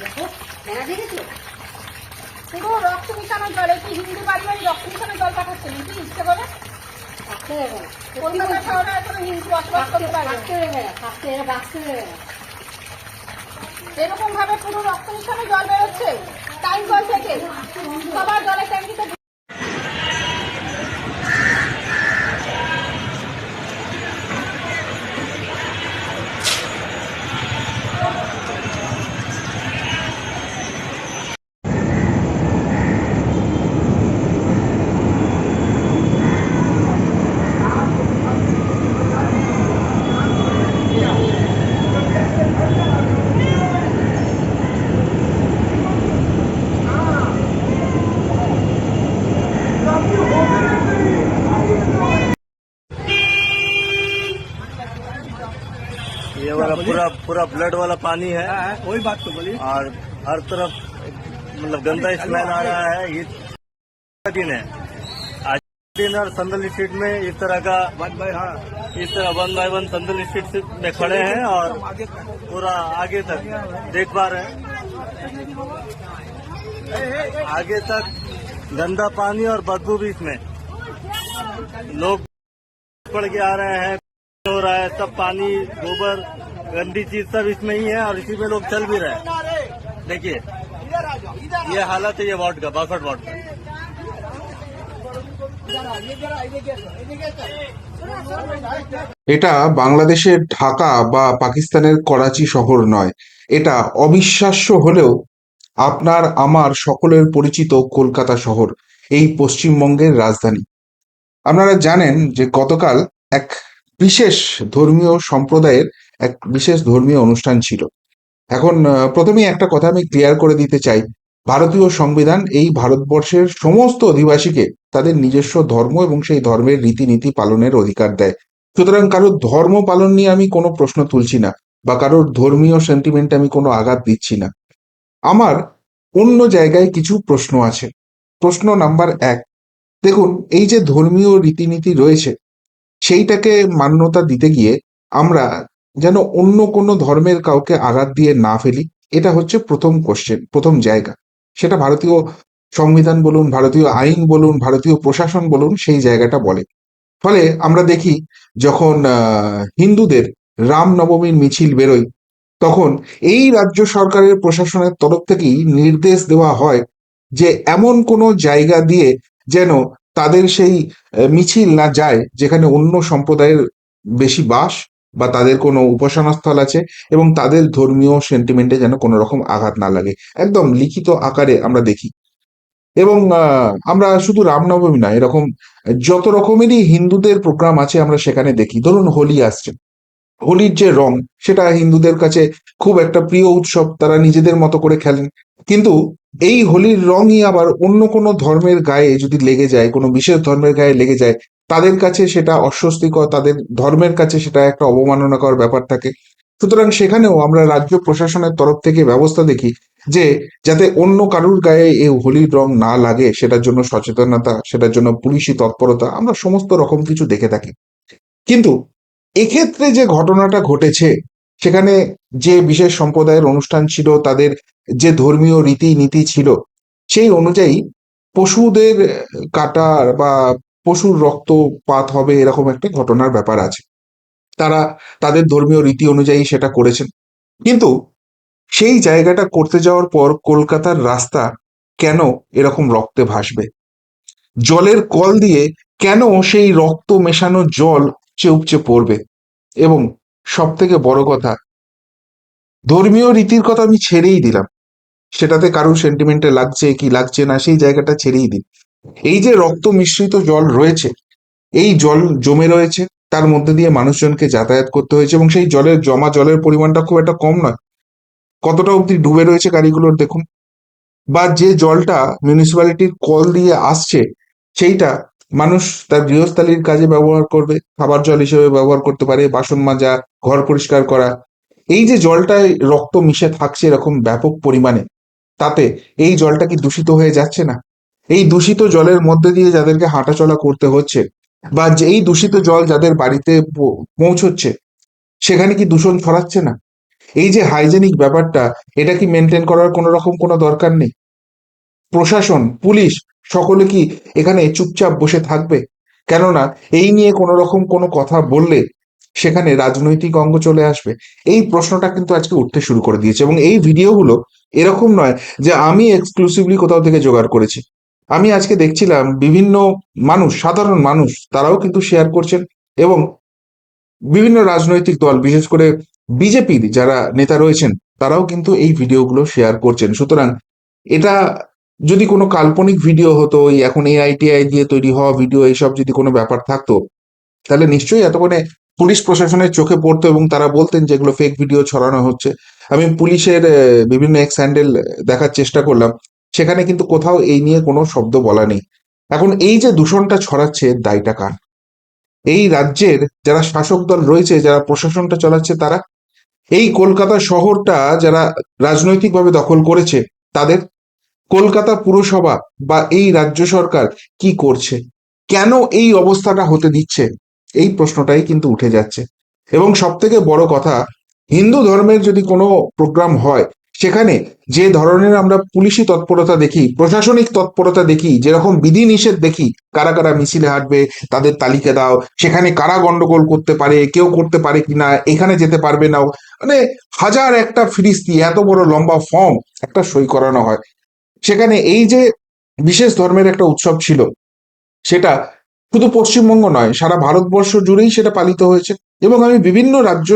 দেখো মেলা দেখেছ পুরো রক্ত মিশানো জল একটু হিন্দু বাড়ি বাড়ি রক্ত মিশানো জল পাঠাচ্ছে নাকি? ইচ্ছে করে? থাকতে হবে না কলকাতা শহরে কোনো হিন্দু বসবাস করতে পারবে। থাকতে হবে না থাকতে হবে বাঁচতে হবে না এরকম ভাবে পুরো রক্ত মিশানো জল বেরোচ্ছে? টাইম কল থেকে? সবার জলের ট্যাঙ্কিতে पूरा पूरा ब्लड वाला पानी है। हाँ, वही बात तो बोली और हर तरफ़ मतलब गंदा स्मेल आ रहा है। ये दिन है। आज दिन और संदल स्ट्रीट में इस तरह का बात भाई हाँ। इस तरह वन बाय वन संदल स्ट्रीट में खड़े हैं और पूरा आगे तक देख पा रहे हैं आगे तक गंदा पानी और बदबू भी इसमें। लोग पड़ के आ रहे हैं हो रहा है सब पानी गोबर गंदी चीज सब इसमें ही है और इसी में लोग चल भी रहे हैं देखिए ये हालत है ये वार्ड का बासठ वार्ड का এটা বাংলাদেশের ঢাকা বা পাকিস্তানের করাচি শহর নয় এটা অবিশ্বাস্য হলেও আপনার আমার সকলের পরিচিত কলকাতা শহর এই পশ্চিমবঙ্গের রাজধানী আপনারা জানেন যে গতকাল এক বিশেষ ধর্মীয় সম্প্রদায়ের এক বিশেষ ধর্মীয় অনুষ্ঠান ছিল। এখন প্রথমেই একটা কথা আমি ক্লিয়ার করে দিতে চাই। ভারতীয় সংবিধান এই ভারতবর্ষের সমস্ত অধিবাসীকে তাদের নিজস্ব ধর্ম এবং সেই ধর্মের রীতিনীতি পালনের অধিকার দেয়। সুতরাং কারোর ধর্ম পালন নিয়ে আমি কোনো প্রশ্ন তুলছি না বা কারোর ধর্মীয় সেন্টিমেন্টে আমি কোনো আঘাত দিচ্ছি না। আমার অন্য জায়গায় কিছু প্রশ্ন আছে। প্রশ্ন নাম্বার এক, দেখুন, এই যে ধর্মীয় রীতিনীতি রয়েছে, সেইটাকে মান্যতা দিতে গিয়ে আমরা যেন অন্য কোনো ধর্মের কাউকে আঘাত দিয়ে না ফেলি, এটা হচ্ছে প্রথম কোশ্চেন প্রথম জায়গা। সেটা ভারতীয় সংবিধান বলুন, ভারতীয় আইন বলুন, ভারতীয় প্রশাসন বলুন, সেই জায়গাটা বলে। ফলে আমরা দেখি যখন হিন্দুদের রামনবমীর মিছিল বেরোয়, তখন এই রাজ্য সরকারের প্রশাসনের তরফ থেকেই নির্দেশ দেওয়া হয় যে এমন কোনো জায়গা দিয়ে যেন তাদের সেই মিছিল না যায়, যেখানে অন্য সম্প্রদায়ের বেশি বাস বা তাদের কোনো উপাসনাস্থল আছে এবং তাদের ধর্মীয় সেন্টিমেন্টে যেন কোনো রকম আঘাত না লাগে। একদম লিখিত আকারে আমরা দেখি। এবং আমরা শুধু রামনবমী না, এরকম যত রকমেরই হিন্দুদের প্রোগ্রাম আছে আমরা সেখানে দেখি। ধরুন হোলি আসছে। হোলির যে রং, সেটা হিন্দুদের কাছে খুব একটা প্রিয় উৎসব, তারা নিজেদের মতো করে খেলেন। কিন্তু এই হোলির রঙই আবার অন্য কোনো ধর্মের গায়ে যদি লেগে যায়, কোনো বিশেষ ধর্মের গায়ে লেগে যায় তাদের কাছে সেটা অস্বস্তিকর, তাদের ধর্মের কাছে সেটা একটা অবমাননাকর ব্যাপার থাকে। সুতরাং সেখানেও আমরা রাজ্য প্রশাসনের তরফ থেকে ব্যবস্থা দেখি যে, যাতে অন্য কারুর গায়ে এই হোলির রং না লাগে, সেটার জন্য সচেতনতা, সেটার জন্য পুলিশি তৎপরতা, আমরা সমস্ত রকম কিছু দেখে থাকি। কিন্তু এক্ষেত্রে যে ঘটনাটা ঘটেছে, সেখানে যে বিশেষ সম্প্রদায়ের অনুষ্ঠান ছিল, তাদের যে ধর্মীয় রীতিনীতি ছিল, সেই অনুযায়ী পশুদের কাটার বা পশুর রক্তপাত হবে, এরকম একটা ঘটনার ব্যাপার আছে। তারা তাদের ধর্মীয় রীতি অনুযায়ী সেটা করেছেন। কিন্তু সেই জায়গাটা করতে যাওয়ার পর কলকাতার রাস্তা কেন এরকম রক্তে ভাসবে? জলের কল দিয়ে কেন সেই রক্ত মেশানো জল উপচে উপচে পড়বে? এবং সব থেকে বড় কথা, ধর্মীয় রীতির কথা আমি ছেড়েই দিলাম। সেটাতে কারোর সেন্টিমেন্টে লাগছে কি, লাগছে না, সেই জায়গাটা ছেড়েই দিন। এই যে রক্ত মিশ্রিত জল রয়েছে, এই জল জমে রয়েছে, তার মধ্যে দিয়ে মানুষজনকে যাতায়াত করতে হয়েছে এবং সেই জলের জমা জলের পরিমাণটা খুব একটা কম নয়। কতটা অবধি ডুবে রয়েছে গাড়িগুলোর দেখুন। বা যে জলটা মিউনিসিপ্যালিটির কল দিয়ে আসছে, সেইটা মানুষ তার গৃহস্থালির কাজে ব্যবহার করবে, খাবার জল হিসেবে ব্যবহার করতে পারে, বাসন মাজা, ঘর পরিষ্কার করা। এই যে জলটায় রক্ত মিশে থাকছে এরকম ব্যাপক পরিমাণে, তাতে এই জলটা কি দূষিত হয়ে যাচ্ছে না? এই দূষিত জলের মধ্যে দিয়ে যাদেরকে হাঁটাচলা করতে হচ্ছে বা যে এই দূষিত জল যাদের বাড়িতে পৌঁছচ্ছে, সেখানে কি দূষণ ছড়াচ্ছে না? এই যে হাইজেনিক ব্যাপারটা, এটা কি মেনটেন করার কোনো রকম কোনো দরকার নেই? প্রশাসন, পুলিশ, সকলে কি এখানে চুপচাপ বসে থাকবে? কেননা এই নিয়ে কোনো রকম কোনো কথা বললে সেখানে রাজনৈতিক অঙ্গ চলে আসবে। এই প্রশ্নটা কিন্তু আজকে উঠতে শুরু করে দিয়েছে এবং এই ভিডিওগুলো এরকম নয় যে আমি এক্সক্লুসিভলি কোথাও থেকে জোগাড় করেছি। আমি আজকে দেখছিলাম বিভিন্ন মানুষ, সাধারণ মানুষ, তারাও কিন্তু শেয়ার করছেন এবং বিভিন্ন রাজনৈতিক দল, বিশেষ করে বিজেপির যারা নেতা রয়েছেন, তারাও কিন্তু এই ভিডিওগুলো শেয়ার করছেন। সুতরাং এটা যদি কোনো কাল্পনিক ভিডিও হতো এখন এই আইটিআই দিয়ে তৈরি হওয়া ভিডিও, এইসব যদি কোনো ব্যাপার থাকতো, তাহলে নিশ্চয়ই এতক্ষণে পুলিশ প্রশাসনের চোখে পড়তো এবং তারা বলতেন যে এগুলো ফেক ভিডিও ছড়ানো হচ্ছে। আমি পুলিশের বিভিন্ন এক্স হ্যান্ডেল দেখার চেষ্টা করলাম। সেখানে কিন্তু কোথাও এই নিয়ে কোনো শব্দ বলা নেই। এখন এই যে দূষণটা ছড়াচ্ছে, দায়টা কার? এই রাজ্যের যারা শাসক দল রয়েছে, যারা প্রশাসনটা চালাচ্ছে, তারা এই কলকাতা শহরটা যারা রাজনৈতিকভাবে দখল করেছে, তাদের কলকাতা পুরসভা বা এই রাজ্য সরকার কি করছে? কেন এই অবস্থাটা হতে দিচ্ছে? এই প্রশ্নটাই কিন্তু উঠে যাচ্ছে। এবং সব থেকে বড় কথা, হিন্দু ধর্মের যদি কোনো প্রোগ্রাম হয় সেখানে যে ধরনের আমরা পুলিশি তৎপরতা দেখি, প্রশাসনিক তৎপরতা দেখি, যেরকম বিধি নিষেধ দেখি, কারা কারা মিছিলে হাঁটবে, তাদের তালিকা দাও, সেখানে কারা গন্ডগোল করতে পারে, কেউ করতে পারে কিনা, এখানে যেতে পারবে না মানে হাজার একটা ফিরিস্তি এত বড় লম্বা ফর্ম একটা সই করানো হয়। সেখানে এই যে বিশেষ ধর্মের একটা উৎসব ছিল, সেটা শুধু পশ্চিমবঙ্গ নয়, সারা ভারতবর্ষ জুড়েই সেটা পালিত হয়েছে এবং আমি বিভিন্ন রাজ্য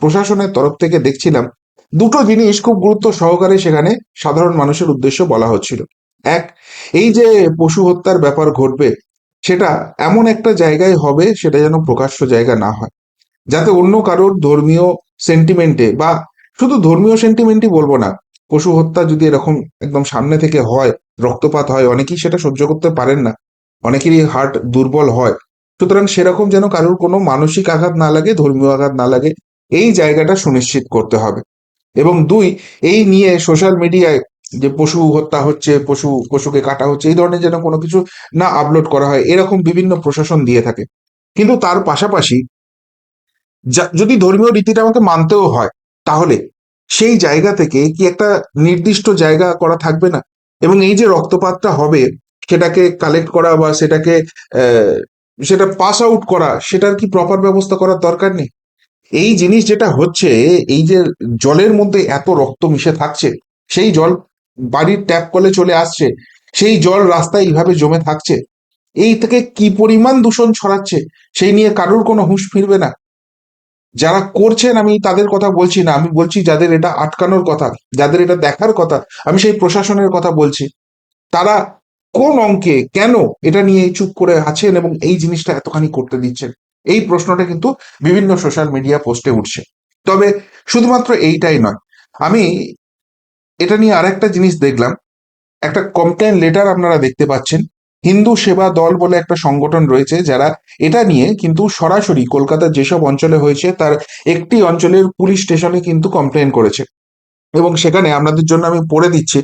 প্রশাসনের তরফ থেকে দেখছিলাম দুটো জিনিস খুব গুরুত্ব সহকারে সেখানে সাধারণ মানুষের উদ্দেশ্য বলা হচ্ছিল। এক, এই যে পশু হত্যার ব্যাপার ঘটবে, সেটা এমন একটা জায়গায় হবে সেটা যেন প্রকাশ্য জায়গা না হয়। যাতে অন্য কারোর ধর্মীয় সেন্টিমেন্টে বা শুধু ধর্মীয় সেন্টিমেন্টই বলব না, পশু হত্যা যদি এরকম একদম সামনে থেকে হয়, রক্তপাত হয়, অনেকেই সেটা সহ্য করতে পারেন না, অনেকেরই হার্ট দুর্বল হয়, সুতরাং সেরকম যেন কারোর কোনো মানসিক আঘাত না লাগে, ধর্মীয় আঘাত না লাগে, এই জায়গাটা সুনিশ্চিত করতে হবে। এবং দুই, এই নিয়ে সোশ্যাল মিডিয়ায় যে পশু হত্যা হচ্ছে, পশু, পশুকে কাটা হচ্ছে, এই ধরনের যেন কোনো কিছু না আপলোড করা হয়, এরকম বিভিন্ন প্রশাসন দিয়ে থাকে। কিন্তু তার পাশাপাশি যদি ধর্মীয় রীতিটা আমাকে মানতেও হয়, তাহলে সেই জায়গা থেকে কি একটা নির্দিষ্ট জায়গা করা থাকবে না? এবং এই যে রক্তপাতটা হবে, সেটাকে কালেক্ট করা বা সেটাকে সেটা পাস আউট করা, সেটার কি প্রপার ব্যবস্থা করার দরকার নেই? এই জিনিস যেটা হচ্ছে, এই যে জলের মধ্যে এত রক্ত মিশে থাকছে, সেই জল বাড়ির ট্যাপ কলে চলে আসছে, সেই জল রাস্তায় এইভাবে জমে থাকছে, এই থেকে কি পরিমাণ দূষণ ছড়াচ্ছে, সেই নিয়ে কারোর কোনো হুঁশ ফিরবে না। যারা করছেন, আমি তাদের কথা বলছি না, আমি বলছি যাদের এটা আটকানোর কথা, যাদের এটা দেখার কথা, আমি সেই প্রশাসনের কথা বলছি। তারা কোন অঙ্কে কেন এটা নিয়ে চুপ করে আছেন এবং এই জিনিসটা এতখানি করতে দিচ্ছেন? এই প্রশ্নটা কিন্তু বিভিন্ন সোশ্যাল মিডিয়া পোস্টে উঠছে। তবে শুধুমাত্র এইটাই নয়, আমি এটা নিয়ে আরেকটা জিনিস দেখলাম, একটা কমপ্লেন লেটার আপনারা দেখতে পাচ্ছেন, হিন্দু সেবা দল বলে একটা সংগঠন রয়েছে যারা এটা নিয়ে কিন্তু সরাসরি কলকাতার যেসব অঞ্চলে হয়েছে তার একটি অঞ্চলের পুলিশ স্টেশনে কিন্তু কমপ্লেন করেছে। এবং সেখানে আপনাদের জন্য আমি পড়ে দিচ্ছি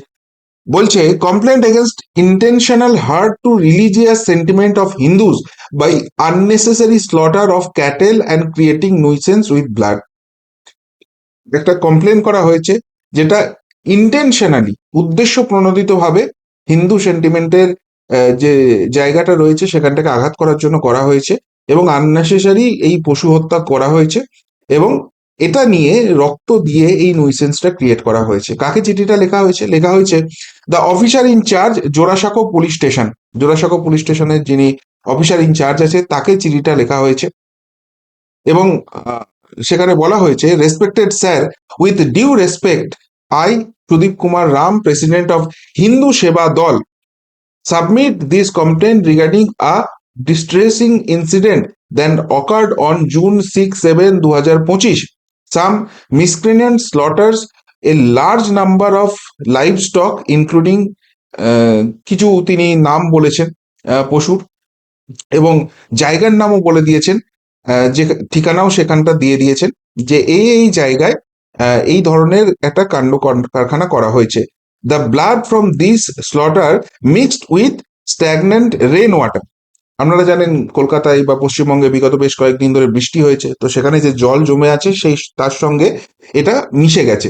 বলছে complaint against intentional hurt to religious sentiment of Hindus by unnecessary slaughter of cattle and creating nuisance with blood একটা কমপ্লেন করা হয়েছে, যেটা ইন্টেনশনালি উদ্দেশ্য প্রণোদিতভাবে হিন্দু সেন্টিমেন্টের যে জায়গাটা রয়েছে, সেখানটাকে আঘাত করার জন্য করা হয়েছে এবং আননেসেসারি এই পশু হত্যা করা হয়েছে এবং এটা নিয়ে রক্ত দিয়ে এই নুইসেন্সটা ক্রিয়েট করা হয়েছে। কাকে চিঠিটা লেখা হয়েছে? লেখা হয়েছে the officer in charge Jorasanko police station Jorasanko police স্টেশনের যিনি অফিসার ইন চার্জ আছে, তাকে চিঠিটা লেখা হয়েছে। এবং সেখানে বলা হয়েছে respected sir with due respect I Sudip Kumar Ram president of Hindu Seva Dal submit this a distressing incident distressing incident that occurred on June 6 7 2025. Some miscreant slaughters a large number of livestock including uh, কিছু তিনি নাম বলেছেন আহ, পশুর এবং জায়গার নামও বলে দিয়েছেন আহ, যে ঠিকানাও সেখানটা দিয়ে দিয়েছেন যে এই এই জায়গায় এই ধরনের একটা কাণ্ড কর- কারখানা করা হয়েছে। The blood from this slaughter mixed with stagnant rain water আপনারা জানেন কলকাতায় বা পশ্চিমবঙ্গে বিগত বেশ কয়েকদিন ধরে বৃষ্টি হয়েছে, তো সেখানে যে জল জমে আছে সেই তার সঙ্গে এটা মিশে গেছে।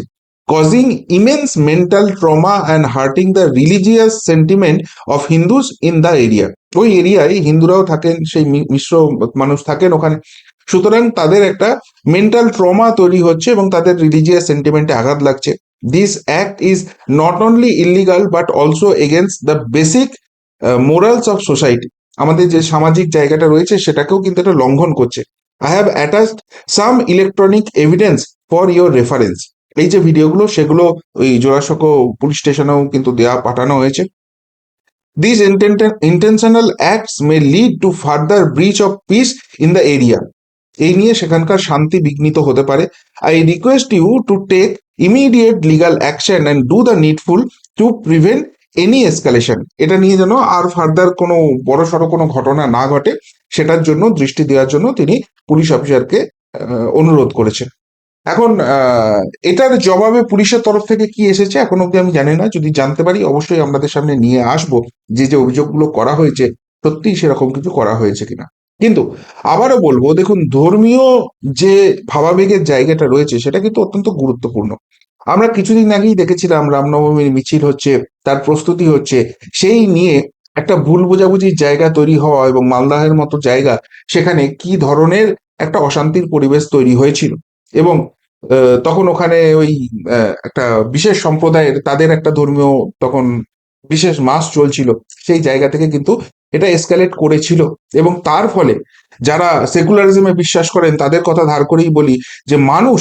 Causing immense mental trauma and hurting the religious sentiment of Hindus in the area ওই এরিয়ায় হিন্দুরাও থাকেন, সেই মিশ্র মানুষ থাকেন ওখানে। সুতরাং তাদের একটা মেন্টাল ট্রমা তৈরি হচ্ছে এবং তাদের রিলিজিয়াস সেন্টিমেন্টে আঘাত লাগছে। This act is not only illegal but also against the basic morals of society আমাদের যে সামাজিক জায়গাটা রয়েছে সেটাকেও কিন্তু এটা লঙ্ঘন করছে। I have attached some electronic evidence for your reference এই যে ভিডিওগুলো, সেগুলো ওই জোড়াসাঁকো পুলিশ স্টেশনেও কিন্তু দেওয়া পাঠানো হয়েছে। This intentional acts may lead to further breach of peace in the area এই নিয়ে সেখানকার শান্তি বিঘ্নিত হতে পারে। I request you to take immediate legal action and do the needful to prevent any escalation এটা নিয়ে যেন আর ফার্দার কোনো বড় সড়ো কোনো ঘটনা না ঘটে, সেটার জন্য, দৃষ্টি দেওয়ার জন্য তিনি পুলিশ অফিসারকে অনুরোধ করেছেন। এখন এটার জবাবে পুলিশের তরফ থেকে কি এসেছে এখন অব্দি আমি জানি না। যদি জানতে পারি, অবশ্যই আপনাদের সামনে নিয়ে আসব যে যে অভিযোগগুলো করা হয়েছে সত্যিই সেরকম কিছু করা হয়েছে কিনা। কিন্তু আবারও বলব, দেখুন, ধর্মীয় যে ভাবাবেগের জায়গাটা রয়েছে, সেটা কিন্তু অত্যন্ত গুরুত্বপূর্ণ। আমরা কিছুদিন আগেই দেখেছিলাম রামনবমীর মিছিল হচ্ছে, তার প্রস্তুতি হচ্ছে, সেই নিয়ে একটা ভুল বোঝাবুঝির জায়গা তৈরি হওয়া এবং মালদাহের মতো জায়গা সেখানে কি ধরনের একটা অশান্তির পরিবেশ তৈরি হয়েছিল। এবং তখন ওখানে ওই একটা বিশেষ সম্প্রদায়ের, তাদের একটা ধর্মীয় তখন বিশেষ মাস চলছিল, সেই জায়গা থেকে কিন্তু এটা এসকালেট করেছিল। এবং তার ফলে যারা সেকুলারিজমে বিশ্বাস করেন তাদের কথা ধার করেই বলি যে মানুষ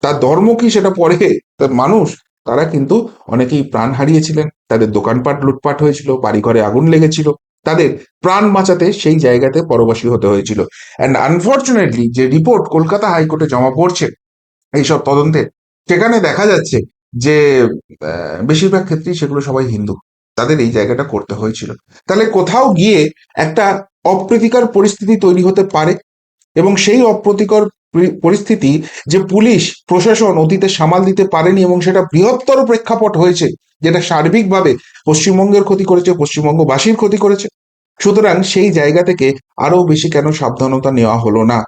তার ধর্ম কি সেটা পরে তার মানুষ? তারা কিন্তু অনেকেই প্রাণ হারিয়েছিলেন। তাদের দোকানপাট লুটপাট হয়েছিল, বাড়িঘরে আগুন লেগেছিল। তাদের প্রাণ বাঁচাতে সেই জায়গাতে পরবাসী হতে হয়েছিল। অ্যান্ড আনফর্চুনেটলি যে রিপোর্ট কলকাতা হাইকোর্টে জমা পড়ছে, এইসব তদন্তে, সেখানে দেখা যাচ্ছে যে বেশিরভাগ ক্ষেত্রেই সেগুলো সবাই হিন্দু। তাদের এই জায়গাটা করতে হয়েছিল। তাহলে কোথাও গিয়ে একটা অপ্রীতিকর পরিস্থিতি তৈরি হতে পারে এবং সেই অপ্রীতিকর পরি- পরিস্থিতি যে পুলিশ, প্রশাসন অতীতে সামাল দিতে পারেনি এবং সেটা বৃহত্তর প্রেক্ষাপট হয়েছে, যেটা সার্বিকভাবে পশ্চিমবঙ্গের ক্ষতি করেছে, পশ্চিমবঙ্গবাসীর ক্ষতি করেছে। সুতরাং সেই জায়গা থেকে আরও বেশি কেন সাবধানতা নেওয়া হলো না?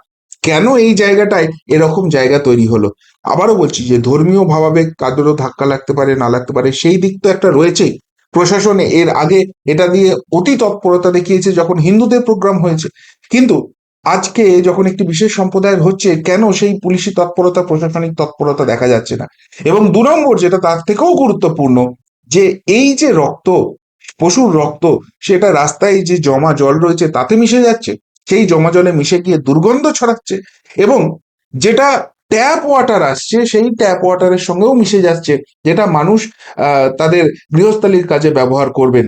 কেন এই জায়গাটায় এরকম জায়গা তৈরি হলো? আবারও বলছি যে ধর্মীয় ভাবাবেগ কাদেরও ধাক্কা লাগতে পারে, না লাগতে পারে, সেই দিক তো একটা রয়েছেই প্রশাসনে এর আগে এটা দিয়ে অতি তৎপরতা দেখিয়েছে যখন হিন্দুদের প্রোগ্রাম হয়েছে। কিন্তু আজকে যখন একটি বিশেষ সম্প্রদায়ের হচ্ছে, কেন সেই পুলিশি তৎপরতা, প্রশাসনিক তৎপরতা দেখা যাচ্ছে না? এবং দু নম্বর যেটা তার থেকেও গুরুত্বপূর্ণ, যে এই যে রক্ত, পশুর রক্ত, সেটা রাস্তায় যে জমা জল রয়েছে, তাতে মিশে যাচ্ছে। সেই জমা জলে মিশে গিয়ে দুর্গন্ধ ছড়াচ্ছে এবং যেটা ট্যাপ ওয়াটার আসছে, সেই ট্যাপ ওয়াটারের সঙ্গেও মিশে যাচ্ছে, যেটা মানুষ তাদের গৃহস্থালির কাজে ব্যবহার করবেন।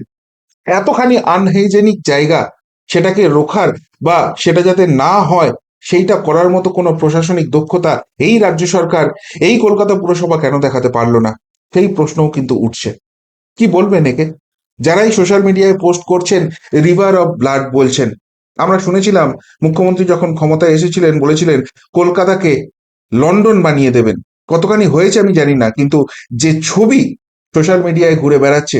এতখানি আনহাইজেনিক জায়গা সেটাকে রোখার বা সেটা যাতে না হয়, সেইটা করার মতো কোনো প্রশাসনিক দক্ষতা এই রাজ্য সরকার, এই কলকাতা পুরসভা কেন দেখাতে পারল না? সেই প্রশ্নও কিন্তু উঠছে। কি বলবেন একে? যারাই সোশ্যাল মিডিয়ায় পোস্ট করছেন রিভার অফ ব্লাড বলছেন। আমরা শুনেছিলাম, মুখ্যমন্ত্রী যখন ক্ষমতায় এসেছিলেন, বলেছিলেন, কলকাতাকে লন্ডন বানিয়ে দেবেন। কতখানি হয়েছে আমি জানি না, কিন্তু যে ছবি সোশ্যাল মিডিয়ায় ঘুরে বেড়াচ্ছে,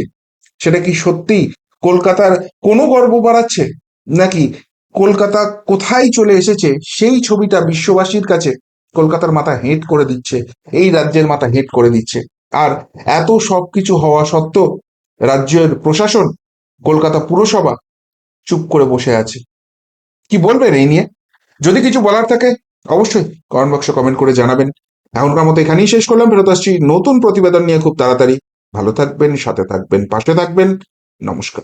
সেটা কি সত্যি কলকাতার কোনো গর্ব বাড়াচ্ছে? নাকি কলকাতা কোথায় চলে এসেছে সেই ছবিটা বিশ্ববাসীর কাছে কলকাতার মাথা হেঁট করে দিচ্ছে, এই রাজ্যের মাথা হেঁট করে দিচ্ছে। আর এত সবকিছু হওয়া সত্ত্বেও রাজ্যের প্রশাসন কলকাতা পুরসভা চুপ করে বসে আছে। কি বলবেন এই নিয়ে? যদি কিছু বলার থাকে অবশ্যই কমেন্ট বক্সে কমেন্ট করে জানাবেন। এখনকার মতো এখানেই শেষ করলাম, ফেরত আসছি নতুন প্রতিবেদন নিয়ে খুব তাড়াতাড়ি। ভালো থাকবেন, সাথে থাকবেন, পাশে থাকবেন। নমস্কার।